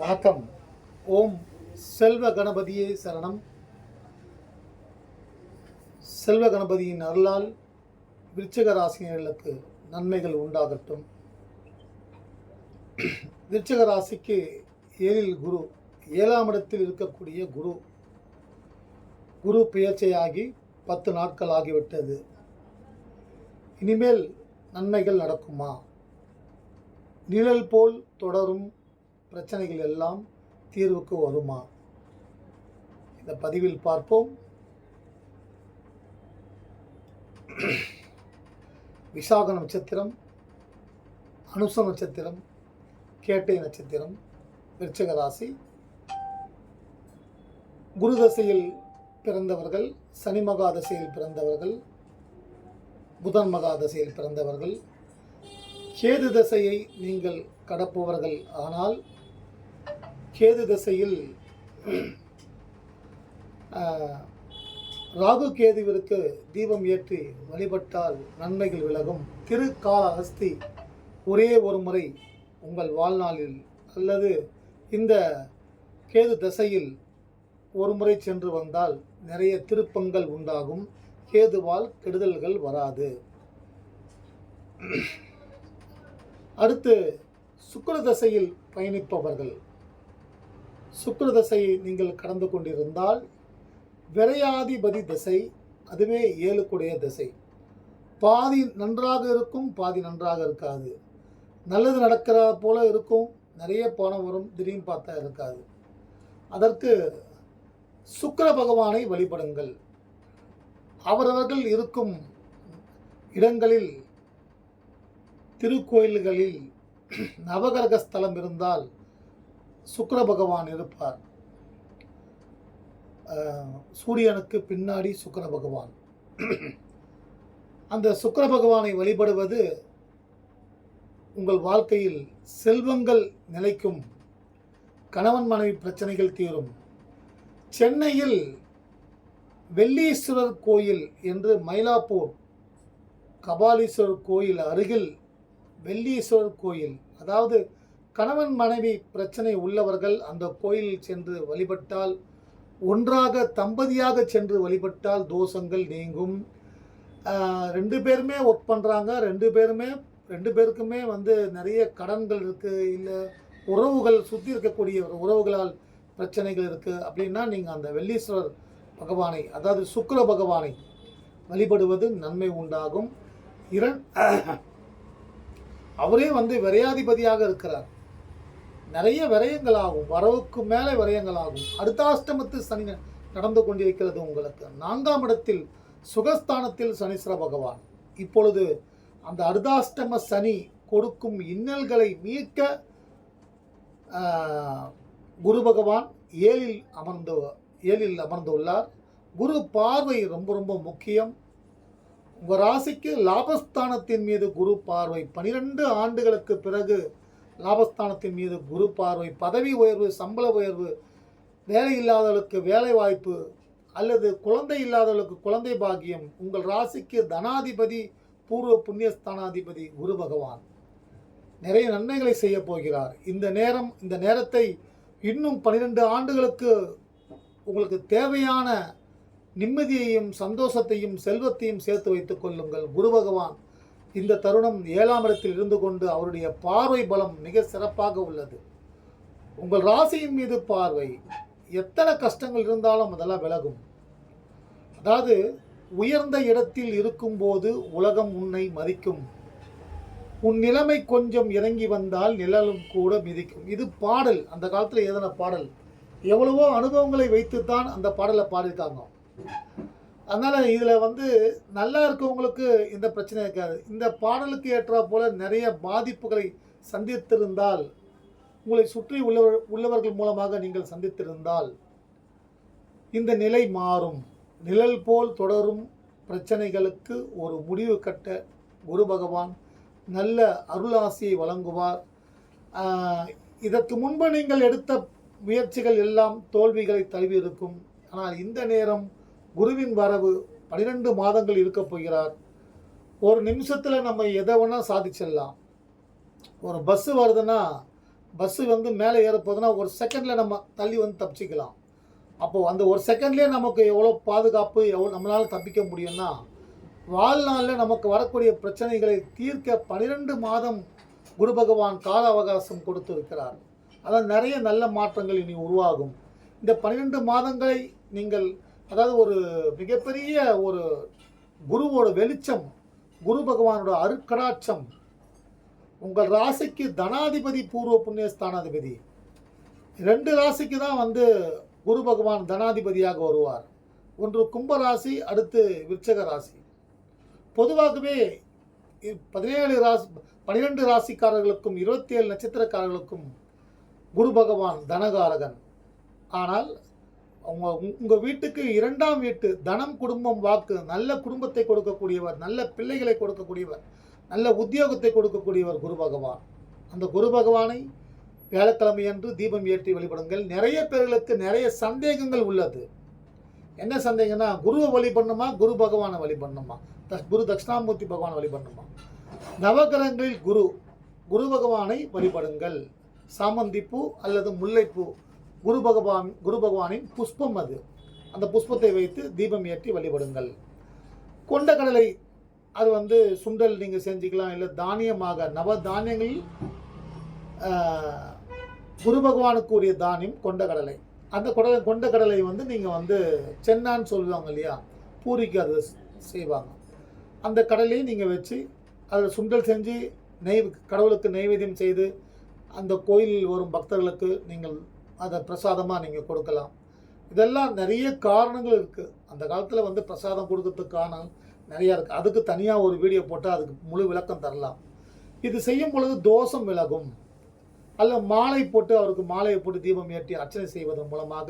வணக்கம். ஓம் செல்வ கணபதியே சரணம். செல்வ கணபதியின் அருளால் விருச்சக ராசினர்களுக்கு நன்மைகள் உண்டாகட்டும். விருச்சக ராசிக்கு ஏழில் குரு ஏழாம் இடத்தில் இருக்கக்கூடிய குரு குரு பெயர்ச்சையாகி பத்து நாட்கள் ஆகிவிட்டது. இனிமேல் நன்மைகள் நடக்குமா? நிழல் போல் தொடரும் பிரச்சனைகள் எல்லாம் தீர்வுக்கு வருமா? இந்த பதிவில் பார்ப்போம். விசாக நட்சத்திரம் அனுச நட்சத்திரம் கேட்டை நட்சத்திரம் விருச்சக ராசி. குரு தசையில் பிறந்தவர்கள் சனி மகா தசையில் பிறந்தவர்கள் புதன் மகா தசையில் பிறந்தவர்கள். கேது தசையை நீங்கள் கடப்பவர்கள் ஆனால் கேது தசையில் ராகு கேதுவிற்கு தீபம் ஏற்றி வழிபட்டால் நன்மைகள் விலகும். திருக்காலஹஸ்தி ஒரே ஒரு முறை உங்கள் வாழ்நாளில் அல்லது இந்த கேது தசையில் ஒரு முறை சென்று வந்தால் நிறைய திருப்பங்கள் உண்டாகும். கேதுவால் கெடுதல்கள் வராது. அடுத்து சுக்கர தசையில் பயணிப்பவர்கள். சுக்கிர தசையை நீங்கள் கடந்து கொண்டிருந்தால் விரையாதிபதி திசை அதுவே ஏழுக்குடைய திசை. பாதி நன்றாக இருக்கும் பாதி நன்றாக இருக்காது. நல்லது நடக்கிற போல இருக்கும் நிறைய பணம் வரும் திடீர்னு பார்த்தா இருக்காது. அதற்கு சுக்கர பகவானை வழிபடுங்கள். அவரவர்கள் இருக்கும் இடங்களில் திருக்கோயில்களில் நவகிரக ஸ்தலம் இருந்தால் சுக்கர பகவான் இருப்பார். சூரியனுக்கு பின்னாடி சுக்கர பகவான். அந்த சுக்கர பகவானை வழிபடுவது உங்கள் வாழ்க்கையில் செல்வங்கள் நிலைக்கும் கணவன் மனைவி பிரச்சனைகள் தீரும். சென்னையில் வெள்ளீஸ்வரர் கோயில் என்று மயிலாப்பூர் கபாலீஸ்வரர் கோயில் அருகில் வெள்ளீஸ்வரர் கோயில் அதாவது கணவன் மனைவி பிரச்சனை உள்ளவர்கள் அந்த கோயில் சென்று வழிபட்டால் ஒன்றாக தம்பதியாக சென்று வழிபட்டால் தோஷங்கள் நீங்கும். ரெண்டு பேருமே ஒர்க் பண்ணுறாங்க ரெண்டு பேருமே ரெண்டு பேருக்குமே வந்து நிறைய கடன்கள் இருக்குது இல்லை உறவுகள் சுற்றி இருக்கக்கூடிய உறவுகளால் பிரச்சனைகள் இருக்குது அப்படின்னா நீங்கள் அந்த வெள்ளீஸ்வரர் பகவானை அதாவது சுக்கர பகவானை வழிபடுவது நன்மை உண்டாகும். இரண் அவரே வந்து விரையாதிபதியாக இருக்கிறார். நிறைய விரயங்கள் ஆகும் வரவுக்கு மேலே விரயங்கள் ஆகும் அடுத்தாஷ்டமத்து சனி நடந்து கொண்டிருக்கிறது உங்களுக்கு. நான்காம் இடத்தில் சுகஸ்தானத்தில் சனீஸ்வர பகவான். இப்பொழுது அந்த அர்த்தாஷ்டம சனி கொடுக்கும் இன்னல்களை மீட்க குரு பகவான் ஏழில் அமர்ந்து ஏழில் அமர்ந்துள்ளார். குரு பார்வை ரொம்ப ரொம்ப முக்கியம். உங்கள் ராசிக்கு லாபஸ்தானத்தின் மீது குரு பார்வை பனிரெண்டு ஆண்டுகளுக்கு பிறகு லாபஸ்தானத்தின் மீது குரு பார்வை பதவி உயர்வு சம்பள உயர்வு வேலை இல்லாதவர்களுக்கு வேலை வாய்ப்பு அல்லது குழந்தை இல்லாதவர்களுக்கு குழந்தை பாக்கியம் உங்கள் ராசிக்கு தனாதிபதி பூர்வ புண்ணியஸ்தானாதிபதி குரு பகவான். நிறைய நன்மைகளை செய்ய போகிறார். இந்த நேரம் இந்த நேரத்தை இன்னும் பன்னிரெண்டு ஆண்டுகளுக்கு உங்களுக்கு தேவையான நிம்மதியையும் சந்தோஷத்தையும் செல்வத்தையும் சேர்த்து வைத்துக் கொள்ளுங்கள். குரு பகவான் இந்த தருணம் ஏழாம் இடத்தில் இருந்து கொண்டு அவருடைய பார்வை பலம் மிக சிறப்பாக உள்ளது. உங்கள் ராசியின் மீது பார்வை எத்தனை கஷ்டங்கள் இருந்தாலும் அதெல்லாம் விலகும். அதாவது உயர்ந்த இடத்தில் இருக்கும்போது உலகம் உன்னை மதிக்கும். உன் நிலைமை கொஞ்சம் இறங்கி வந்தால் நிழலும் கூட மிதிக்கும். இது பாடல். அந்த காலத்தில் எழுதின பாடல். எவ்வளவோ அனுபவங்களை வைத்துத்தான் அந்த பாடலை பாடியிருக்காங்க. அதனால் இதில் வந்து நல்லா இருக்கவங்களுக்கு இந்த பிரச்சனை இருக்காது. இந்த பாடலுக்கு ஏற்றா போல் நிறைய பாதிப்புகளை சந்தித்திருந்தால் உங்களை சுற்றி உள்ளவர் உள்ளவர்கள் மூலமாக நீங்கள் சந்தித்திருந்தால் இந்த நிலை மாறும். நிழல் போல் தொடரும் பிரச்சனைகளுக்கு ஒரு முடிவு கட்ட குரு பகவான் நல்ல அருளாசியை வழங்குவார். இதற்கு முன்பு நீங்கள் எடுத்த முயற்சிகள் எல்லாம் தோல்விகளை தழுவி இருக்கும். ஆனால் இந்த நேரம் குருவின் வரவு பன்னிரெண்டு மாதங்கள் இருக்கப் போகிறார். ஒரு நிமிஷத்தில் நம்ம எதை வேணால் சாதிச்சிடலாம். ஒரு பஸ்ஸு வருதுன்னா பஸ்ஸு வந்து மேலே ஏற போகுதுன்னா ஒரு செகண்டில் நம்ம தள்ளி வந்து தப்பிச்சிக்கலாம். அப்போது அந்த ஒரு செகண்ட்லேயே நமக்கு எவ்வளோ பாதுகாப்பு எவ்வளோ நம்மளால் தப்பிக்க முடியும்னா வாழ்நாளில் நமக்கு வரக்கூடிய பிரச்சனைகளை தீர்க்க பன்னிரெண்டு மாதம் குரு பகவான் கால அவகாசம் கொடுத்திருக்கிறார். அதான் நிறைய நல்ல மாற்றங்கள் இனி உருவாகும். இந்த பன்னிரெண்டு மாதங்களை நீங்கள் அதாவது ஒரு மிகப்பெரிய ஒரு குருவோட வெளிச்சம் குரு பகவானோட அருக்கடாட்சம் உங்கள் ராசிக்கு தனாதிபதி பூர்வ புண்ணிய ஸ்தானாதிபதி. ரெண்டு ராசிக்கு தான் வந்து குரு பகவான் தனாதிபதியாக வருவார். ஒன்று கும்ப ராசி அடுத்து விருச்சக ராசி. பொதுவாகவே இ- பதினேழு ராசி பன்னிரெண்டு ராசிக்காரர்களுக்கும் இருபத்தி ஏழு நட்சத்திரக்காரர்களுக்கும் குரு பகவான் தனகாரகன். ஆனால் உங்க உங்க வீட்டுக்கு இரண்டாம் வீட்டு தனம் குடும்பம் வாக்கு நல்ல குடும்பத்தை கொடுக்கக்கூடியவர் நல்ல பிள்ளைகளை கொடுக்கக்கூடியவர் நல்ல உத்தியோகத்தை கொடுக்கக்கூடியவர் குரு பகவான். அந்த குரு பகவானை வியாழக்கிழமையன்று தீபம் ஏற்றி வழிபடுங்கள். நிறைய பேர்களுக்கு நிறைய சந்தேகங்கள் உள்ளது. என்ன சந்தேகம்னா குருவை வழி பண்ணுமா குரு பகவானை வழி பண்ணுமா? த- குரு தட்சிணாமூர்த்தி பகவானை வழி பண்ணுமா? நவகிரகங்களில் குரு குரு பகவானை வழிபடுங்கள். சாமந்திப்பூ அல்லது முல்லைப்பூ குரு பகவான் குரு பகவானின் புஷ்பம் அது. அந்த புஷ்பத்தை வைத்து தீபம் ஏற்றி வழிபடுங்கள். கொண்டக்கடலை அது வந்து சுண்டல் நீங்கள் செஞ்சுக்கலாம் இல்லை தானியமாக நவ தானியங்களில் குரு பகவானுக்கு உரிய தானியம் கொண்டக்கடலை அந்த கொடலை கொண்டக்கடலை வந்து நீங்கள் வந்து சென்னான்னு சொல்லுவாங்க இல்லையா? பூரிக்கு அது செய்வாங்க. அந்த கடலையும் நீங்கள் வச்சு அதில் சுண்டல் செஞ்சு நெய் கடவுளுக்கு நெய்வேத்தியம் செய்து அந்த கோயிலில் வரும் பக்தர்களுக்கு நீங்கள் அதை பிரசாதமாக நீங்கள் கொடுக்கலாம். இதெல்லாம் நிறைய காரணங்கள் இருக்குது அந்த காலத்தில் வந்து பிரசாதம் கொடுக்கறதுக்கு காரணம் நிறையா இருக்குது அதுக்கு தனியாக ஒரு வீடியோ போட்டால் அதுக்கு முழு விளக்கம் தரலாம். இது செய்யும் பொழுது தோஷம் விலகும். அல்ல மாலை போட்டு அவருக்கு மாலையை போட்டு தீபம் ஏற்றி அர்ச்சனை செய்வதன் மூலமாக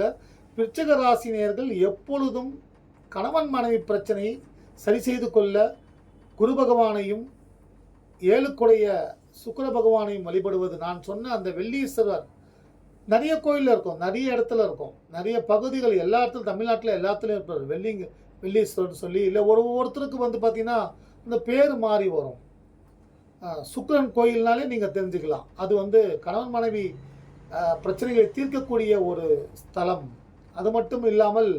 விருச்சிக ராசினியர்கள் எப்பொழுதும் கணவன் மனைவி பிரச்சனையை சரி செய்து கொள்ள குரு பகவானையும் ஏழுக்குடைய சுக்கிர பகவானையும் வழிபடுவது. நான் சொன்ன அந்த வெள்ளீஸ்வரர் நிறைய கோயிலில் இருக்கும் நிறைய இடத்துல இருக்கும். நிறைய பகுதிகள் எல்லா இடத்துல தமிழ்நாட்டில் எல்லாத்துலேயும் இருப்பார். வெள்ளிங்க வெள்ளீஸ்வரர்னு சொல்லி இல்லை ஒரு ஒருத்தருக்கு வந்து பார்த்திங்கன்னா இந்த பேர் மாறி வரும். சுக்கரன் கோயில்னாலே நீங்கள் தெரிஞ்சுக்கலாம். அது வந்து கணவன் மனைவி பிரச்சனைகளை தீர்க்கக்கூடிய ஒரு ஸ்தலம். அது மட்டும் இல்லாமல்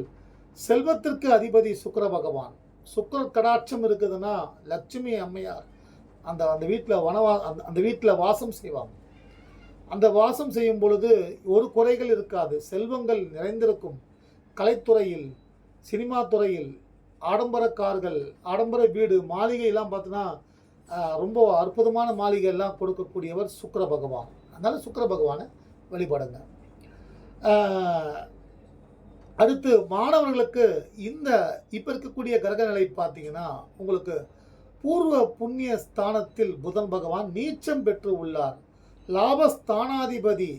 செல்வத்திற்கு அதிபதி சுக்கர பகவான். சுக்கர கடாட்சம் இருக்குதுன்னா லட்சுமி அம்மையார் அந்த அந்த வீட்டில் வனவா அந்த அந்த வீட்டில் வாசம் செய்வாங்க. அந்த வாசம் செய்யும் பொழுது ஒரு குறைகள் இருக்காது. செல்வங்கள் நிறைந்திருக்கும். கலைத்துறையில் சினிமா துறையில் ஆடம்பர கார்கள் ஆடம்பர வீடு மாளிகையெல்லாம் பார்த்தோன்னா ரொம்ப அற்புதமான மாளிகையெல்லாம் கொடுக்கக்கூடியவர் சுக்கர பகவான். அதனால் சுக்கர பகவானை வழிபடுங்க. அடுத்து மாணவர்களுக்கு இந்த இப்போ இருக்கக்கூடிய கிரக நிலை பார்த்தீங்கன்னா உங்களுக்கு பூர்வ புண்ணிய ஸ்தானத்தில் புதன் பகவான் நீச்சம் பெற்று உள்ளார். லாபஸ்தானாதிபதி.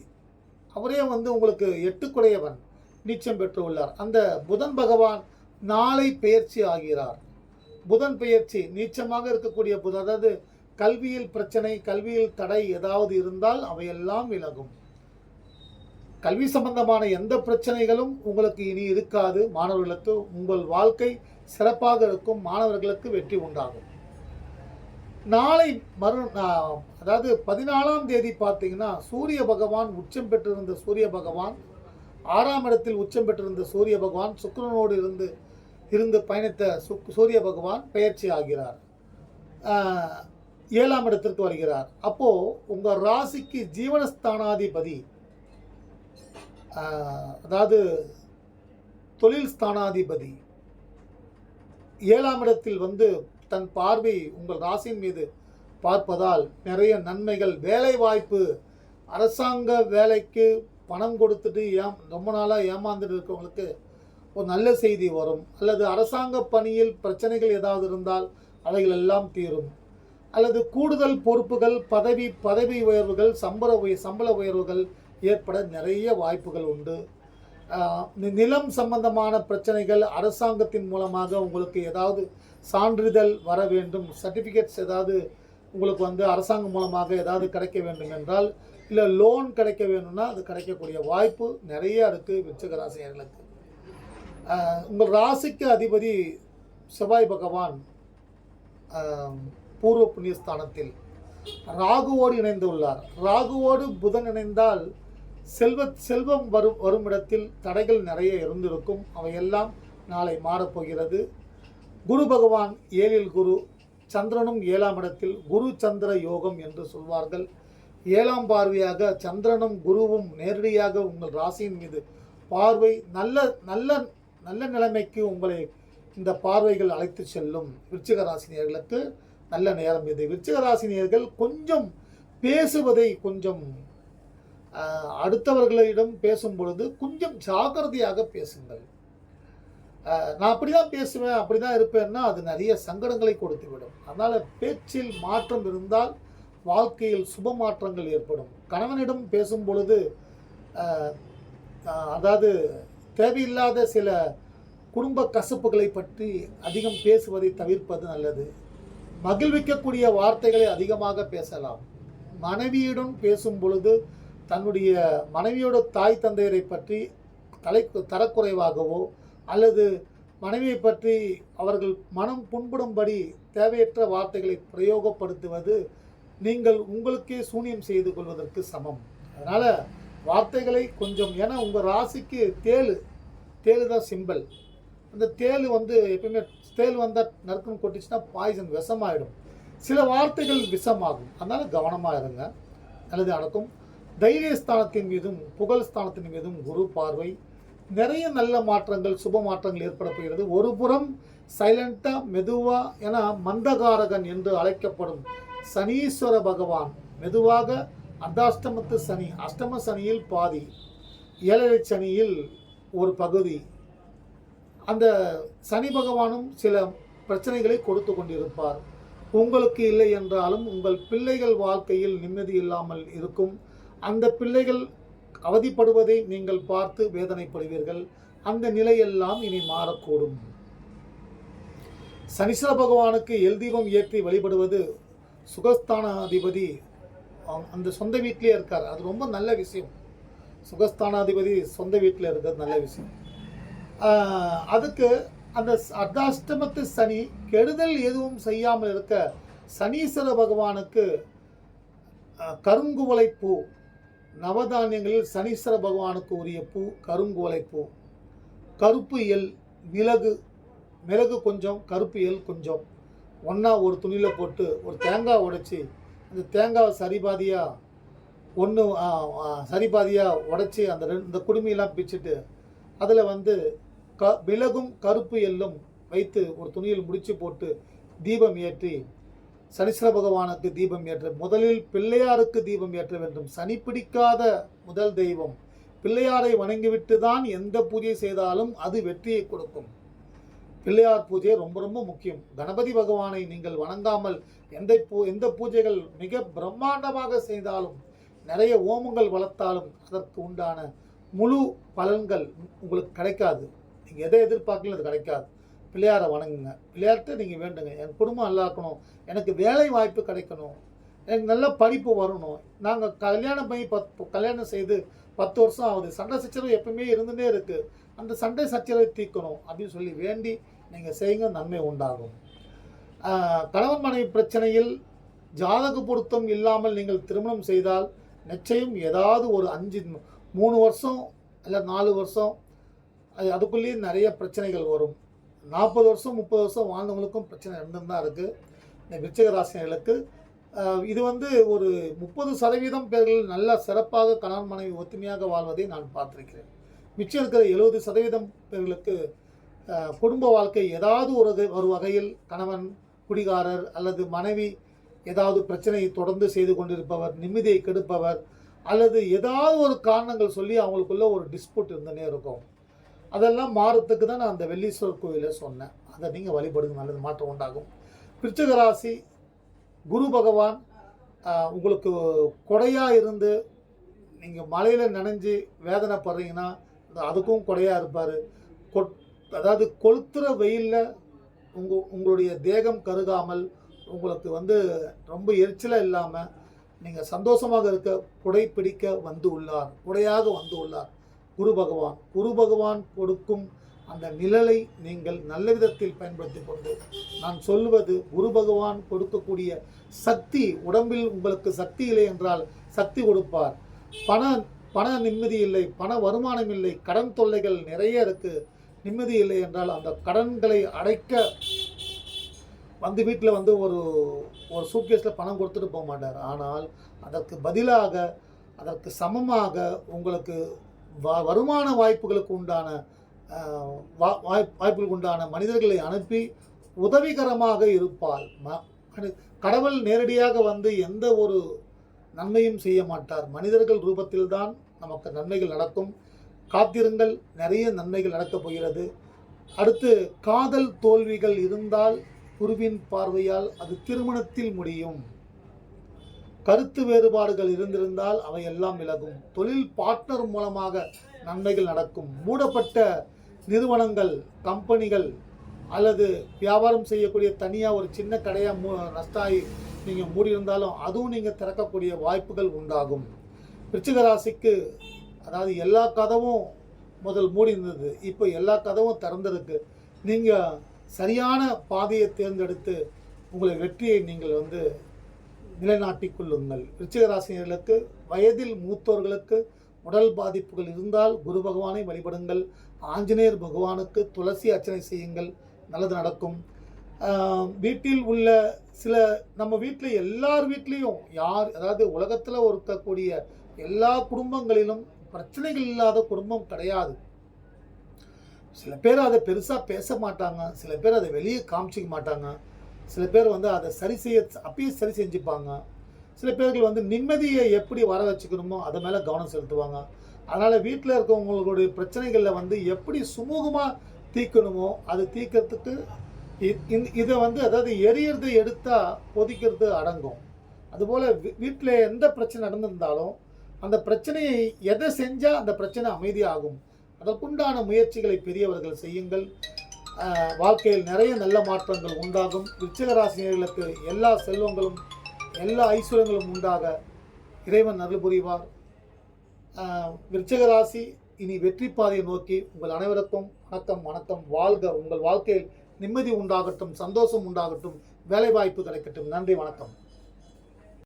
அவரே வந்து உங்களுக்கு எட்டுக்குடையவன் நீச்சம் பெற்று உள்ளார் அந்த புதன் பகவான் நாளை பெயர்ச்சி ஆகிறார். புதன் பெயர்ச்சி நீச்சமாக இருக்கக்கூடிய புதன் அதாவது கல்வியில் பிரச்சனை கல்வியில் தடை ஏதாவது இருந்தால் அவையெல்லாம் விலகும். கல்வி சம்பந்தமான எந்த பிரச்சனைகளும் உங்களுக்கு இனி இருக்காது. மாணவர்களுக்கு உங்கள் வாழ்க்கை சிறப்பாக இருக்கும். மாணவர்களுக்கு வெற்றி உண்டாகும். நாளை மறு அதாவது பதினாலாம் தேதி பார்த்தீங்கன்னா சூரிய பகவான் உச்சம் பெற்றிருந்த சூரிய பகவான் ஆறாம் இடத்தில் உச்சம் பெற்றிருந்த சூரிய பகவான் சுக்கரனோடு இருந்து இருந்து பயணித்த சுக் சூரிய பகவான் பெயர்ச்சி ஆகிறார். ஏழாம் இடத்திற்கு வருகிறார். அப்போது உங்கள் ராசிக்கு ஜீவனஸ்தானாதிபதி அதாவது தொழில் ஸ்தானாதிபதி ஏழாம் இடத்தில் வந்து தன் பார்வை உங்கள் ராசியின் மீது பார்ப்பதால் நிறைய நன்மைகள் வேலை வாய்ப்பு அரசாங்க வேலைக்கு பணம் கொடுத்துட்டு ஏம் ரொம்ப நாளாக ஏமாந்துட்டு இருக்கவங்களுக்கு ஒரு நல்ல செய்தி வரும். அல்லது அரசாங்க பணியில் பிரச்சனைகள் ஏதாவது இருந்தால் அவைகள் எல்லாம் தீரும். அல்லது கூடுதல் பொறுப்புகள் பதவி பதவி உயர்வுகள் சம்பள உய சம்பள உயர்வுகள் ஏற்பட நிறைய வாய்ப்புகள் உண்டு. நிலம் சம்பந்தமான பிரச்சனைகள் அரசாங்கத்தின் மூலமாக உங்களுக்கு ஏதாவது சான்றிதழ் வர வேண்டும். சர்டிஃபிகேட்ஸ் ஏதாவது உங்களுக்கு வந்து அரசாங்கம் மூலமாக ஏதாவது கிடைக்க வேண்டும் என்றால் இல்லை லோன் கிடைக்க வேணும்னா அது கிடைக்கக்கூடிய வாய்ப்பு நிறைய இருக்குது விருச்சிக ராசினியர்களுக்கு. உங்கள் ராசிக்கு அதிபதி செவ்வாய் பகவான் பூர்வ புண்ணியஸ்தானத்தில் ராகுவோடு இணைந்துள்ளார். ராகுவோடு புதன் இணைந்தால் செல்வ செல்வம் வரும் வரும் இடத்தில் தடைகள் நிறைய இருந்திருக்கும். அவையெல்லாம் நாளை மாறப்போகிறது. குரு பகவான் ஏழில் குரு சந்திரனும் ஏழாம் இடத்தில் குரு சந்திர யோகம் என்று சொல்வார்கள். ஏழாம் பார்வையாக சந்திரனும் குருவும் நேரடியாக உங்கள் ராசியின் மீது பார்வை நல்ல நல்ல நல்ல நிலைமைக்கு உங்களை இந்த பார்வைகள் அழைத்து செல்லும். விருச்சிக ராசினியர்களுக்கு நல்ல நேரம் இது. விருச்சிக ராசினியர்கள் கொஞ்சம் பேசுவதை கொஞ்சம் அடுத்தவர்களிடம் பேசும் பொழுது கொஞ்சம் ஜாக்கிரதையாக பேசுங்கள். நான் அப்படி தான் பேசுவேன் அப்படி தான் இருப்பேன்னா அது நிறைய சங்கடங்களை கொடுத்து விடும் அதனால் பேச்சில் மாற்றம் இருந்தால் வாழ்க்கையில் சுப மாற்றங்கள் ஏற்படும். கணவனிடம் பேசும் பொழுது அதாவது தேவையில்லாத சில குடும்ப கசப்புகளை பற்றி அதிகம் பேசுவதை தவிர்ப்பது நல்லது. மகிழ்விக்கக்கூடிய வார்த்தைகளை அதிகமாக பேசலாம். மனைவியுடன் பேசும் பொழுது தன்னுடைய மனைவியோட தாய் தந்தையரை பற்றி தலை தரக்குறைவாகவோ அல்லது மனைவியை பற்றி அவர்கள் மனம் புண்படும்படி தேவையற்ற வார்த்தைகளை பிரயோகப்படுத்துவது நீங்கள் உங்களுக்கே சூனியம் செய்து கொள்வதற்கு சமம். அதனால் வார்த்தைகளை கொஞ்சம் ஏன்னா உங்கள் ராசிக்கு தேழு தேளு தான் சிம்பல் அந்த தேள் வந்து எப்பயுமே தேள் வந்தால் நறுக்குன்னு கொட்டிச்சுன்னா பாய்சன் விஷமாயிடும். சில வார்த்தைகள் விஷமாகும். அதனால் கவனமாக இருங்க. நல்லது நடக்கும். தைரியஸ்தானத்தின் மீதும் புகழ் ஸ்தானத்தின் மீதும் குரு பார்வை. நிறைய நல்ல மாற்றங்கள் சுப மாற்றங்கள் ஏற்பட போகிறது ஒரு புறம் சைலண்டாக மெதுவாக என மந்தகாரகன் என்று அழைக்கப்படும் சனீஸ்வர பகவான். மெதுவாக அர்த்தாஷ்டமத்து சனி அஷ்டம சனியில் பாதி ஏழரை சனியில் ஒரு பகுதி. அந்த சனி பகவானும் சில பிரச்சனைகளை கொடுத்து கொண்டிருப்பார். உங்களுக்கு இல்லை என்றாலும் உங்கள் பிள்ளைகள் வாழ்க்கையில் நிம்மதி இல்லாமல் இருக்கும். அந்த பிள்ளைகள் அவதிப்படுவதை நீங்கள் பார்த்து வேதனைப்படுவீர்கள். அந்த நிலையெல்லாம் இனி மாறக்கூடும். சனீஸ்வர பகவானுக்கு எல் தீபம் ஏற்றி வழிபடுவது சுகஸ்தானாதிபதி அந்த சொந்த வீட்டிலே இருக்கார். அது ரொம்ப நல்ல விஷயம். சுகஸ்தானாதிபதி சொந்த வீட்டில் இருக்கிறது நல்ல விஷயம். அதுக்கு அந்த அர்த்தாஷ்டமத்து சனி கெடுதல் எதுவும் செய்யாமல் இருக்க சனீஸ்வர பகவானுக்கு கருங்குவலை பூ நவதானியங்களில் சனீஸ்வர பகவானுக்கு உரிய பூ கருங்கோலை பூ. கருப்பு எல் மிளகு மிளகு கொஞ்சம் கருப்பு எல் கொஞ்சம். ஒன்றா ஒரு துணியில் போட்டு ஒரு தேங்காய் உடைச்சி அந்த தேங்காவை சரிபாதியாக ஒன்று சரிபாதியாக உடைச்சி அந்த ரெண்டு இந்த குடுமையெல்லாம் பிச்சுட்டு அதில் வந்து க மிளகும் கருப்பு எல்லும் வைத்து ஒரு துணியில் முடித்து போட்டு தீபம் ஏற்றி சனீஸ்வர பகவானுக்கு தீபம் ஏற்ற முதலில் பிள்ளையாருக்கு தீபம் ஏற்ற வேண்டும். சனி பிடிக்காத முதல் தெய்வம். பிள்ளையாரை வணங்கிவிட்டு தான் எந்த பூஜை செய்தாலும் அது வெற்றியை கொடுக்கும். பிள்ளையார் பூஜை ரொம்ப ரொம்ப முக்கியம். கணபதி பகவானை நீங்கள் வணங்காமல் எந்த பூ எந்த பூஜைகள் மிக பிரம்மாண்டமாக செய்தாலும் நிறைய ஓமங்கள் வளர்த்தாலும் அதற்கு உண்டான முழு பலன்கள் உங்களுக்கு கிடைக்காது. நீங்கள் எதை எதிர்பார்க்கலாம் அது கிடைக்காது. பிள்ளையாரை வணங்குங்க. பிள்ளையார்கிட்ட நீங்கள் வேண்டுங்க. என் குடும்பம் நல்லா இருக்கணும். எனக்கு வேலை வாய்ப்பு கிடைக்கணும். எனக்கு நல்ல படிப்பு வரணும். நாங்கள் கல்யாணம் பண்ணி பத் கல்யாணம் செய்து பத்து வருஷம் ஆகுது. சண்டை சச்சரவு எப்பவுமே இருந்துகிட்டே இருக்குது அந்த சண்டை சச்சரவை தீர்க்கணும் அப்படின்னு சொல்லி வேண்டி நீங்கள் செய்யுங்க. நன்மை உண்டாகும். கணவன் மனைவி பிரச்சனையில் ஜாதக பொருத்தம் இல்லாமல் நீங்கள் திருமணம் செய்தால் நிச்சயம் ஏதாவது ஒரு அஞ்சு மூணு வருஷம் இல்லை நாலு வருஷம் அது அதுக்குள்ளேயே நிறைய பிரச்சனைகள் வரும். நாற்பது வருஷம் முப்பது வருஷம் வாழ்ந்தவங்களுக்கும் பிரச்சனை இருந்துன்னு தான் இருக்குது இந்த விருச்சிக ராசினர்களுக்கு இது வந்து ஒரு முப்பது சதவீதம் பேர்கள் நல்ல சிறப்பாக கணவன் மனைவி ஒத்துமையாக வாழ்வதை நான் பார்த்திருக்கிறேன். மிச்சம் இருக்கிற எழுபது சதவீதம் பேர்களுக்கு குடும்ப வாழ்க்கை ஏதாவது ஒரு ஒரு வகையில் கணவன் குடிகாரர் அல்லது மனைவி ஏதாவது பிரச்சனையை தொடர்ந்து செய்து கொண்டிருப்பவர் நிம்மதியை கெடுப்பவர் அல்லது ஏதாவது ஒரு காரணங்கள் சொல்லி அவங்களுக்குள்ள ஒரு டிஸ்பியூட் இருந்துனே இருக்கும். அதெல்லாம் மாறத்துக்கு தான் நான் அந்த வெள்ளீஸ்வரர் கோயிலை சொன்னேன். அதை நீங்கள் வழிபடுங்க நல்லது மாற்றம் உண்டாகும். விருச்சிக ராசி குரு பகவான் உங்களுக்கு கொடையாக இருந்து நீங்கள் மலையில் நனைஞ்சு வேதனைப்படுறீங்கன்னா அதுக்கும் கொடையாக இருப்பார். கொட் அதாவது கொளுத்துற வெயிலில் உங்கள் உங்களுடைய தேகம் கருகாமல் உங்களுக்கு வந்து ரொம்ப எரிச்சலாக இல்லாமல் நீங்கள் சந்தோஷமாக இருக்க குடை பிடிக்க வந்து உள்ளார். குடையாக வந்து உள்ளார். குரு பகவான் குரு பகவான் கொடுக்கும் அந்த நிழலை நீங்கள் நல்ல விதத்தில் பயன்படுத்தி கொண்டு நான் சொல்வது குரு பகவான் கொடுக்கக்கூடிய சக்தி உடம்பில் உங்களுக்கு சக்தி இல்லை என்றால் சக்தி கொடுப்பார். பண பண நிம்மதி இல்லை பண வருமானம் இல்லை கடன் தொல்லைகள் நிறைய இருக்கு. நிம்மதி இல்லை என்றால் அந்த கடன்களை அடைக்க வந்து வீட்டில் வந்து ஒரு ஒரு சூட்கேஸில் பணம் கொடுத்துட்டு போக மாட்டார். ஆனால் அதற்கு பதிலாக அதற்கு சமமாக உங்களுக்கு வருமான வாய்ப்புகளுக்கு உண்டான வா- வாய்ப் வாய்ப்புகளுக்கு உண்டான மனிதர்களை அனுப்பி உதவிகரமாக இருப்பார். ம கடவுள் நேரடியாக வந்து எந்த ஒரு நன்மையும் செய்ய மாட்டார். மனிதர்கள் ரூபத்தில்தான் நமக்கு நன்மைகள் நடக்கும். காத்திருங்கள் நிறைய நன்மைகள் நடக்கப் போகிறது. அடுத்து காதல் தோல்விகள் இருந்தால் குருவின் பார்வையால் அது திருமணத்தில் முடியும். கருத்து வேறுபாடுகள் இருந்திருந்தால் அவை எல்லாம் விலகும். தொழில் பார்ட்னர் மூலமாக நன்மைகள் நடக்கும். மூடப்பட்ட நிறுவனங்கள் கம்பெனிகள் அல்லது வியாபாரம் செய்யக்கூடிய தனியாக ஒரு சின்ன கடையாக மூ நஷ்டாகி நீங்கள் மூடியிருந்தாலும் அதுவும் நீங்கள் திறக்கக்கூடிய வாய்ப்புகள் உண்டாகும். ராசிக்கு அதாவது எல்லா கதவும் முதல் மூடி இருந்தது இப்போ எல்லா கதவும் திறந்திருக்கு. நீங்கள் சரியான பாதையை தேர்ந்தெடுத்து உங்களை வெற்றியை நீங்கள் வந்து நிலைநாட்டிக் கொள்ளுங்கள் பிருச்சிகராசிரியர்களுக்கு வயதில் மூத்தோர்களுக்கு உடல் பாதிப்புகள் இருந்தால் குரு பகவானை வழிபடுங்கள். ஆஞ்சநேயர் பகவானுக்கு துளசி அர்ச்சனை செய்யுங்கள். நல்லது நடக்கும். வீட்டில் உள்ள சில நம்ம வீட்டில் எல்லார் வீட்லேயும் யார் அதாவது உலகத்தில் இருக்கக்கூடிய எல்லா குடும்பங்களிலும் பிரச்சனைகள் இல்லாத குடும்பம் கிடையாது. சில பேர் அதை பெருசாக பேச மாட்டாங்க. சில பேர் அதை வெளியே காமிச்சிக்க மாட்டாங்க. சில பேர் வந்து அதை சரி செய்ய அப்பயே சரி செஞ்சுப்பாங்க. சில பேர்கள் வந்து நிம்மதியை எப்படி வர வச்சுக்கணுமோ அது மேலே கவனம் செலுத்துவாங்க. அதனால் வீட்டில் இருக்கவங்களுடைய பிரச்சனைகளில் வந்து எப்படி சுமூகமாக தீர்க்கணுமோ அது தீக்கிறதுக்கு இதை வந்து அதாவது எரியறதை எடுத்தால் கொதிக்கிறது அடங்கும். அதுபோல் வீட்டில் எந்த பிரச்சனை நடந்திருந்தாலும் அந்த பிரச்சனையை எதை செஞ்சால் அந்த பிரச்சனை அமைதியாகும். அதற்குண்டான முயற்சிகளை பெரியவர்கள் செய்யுங்கள். வாழ்க்கையில் நிறைய நல்ல மாற்றங்கள் உண்டாகும். விருச்சிக ராசினியர்களுக்கு எல்லா செல்வங்களும் எல்லா ஐஸ்வர்யங்களும் உண்டாக இறைவன் அருள் புரிவார். ஆஹ், விருச்சிக ராசி இனி வெற்றி பாதையை நோக்கி உங்கள் அனைவருக்கும் வணக்கம் வணக்கம். வாழ்க உங்கள் வாழ்க்கையில் நிம்மதி உண்டாகட்டும் சந்தோஷம் உண்டாகட்டும் வேலைவாய்ப்பு கிடைக்கட்டும். நன்றி வணக்கம்.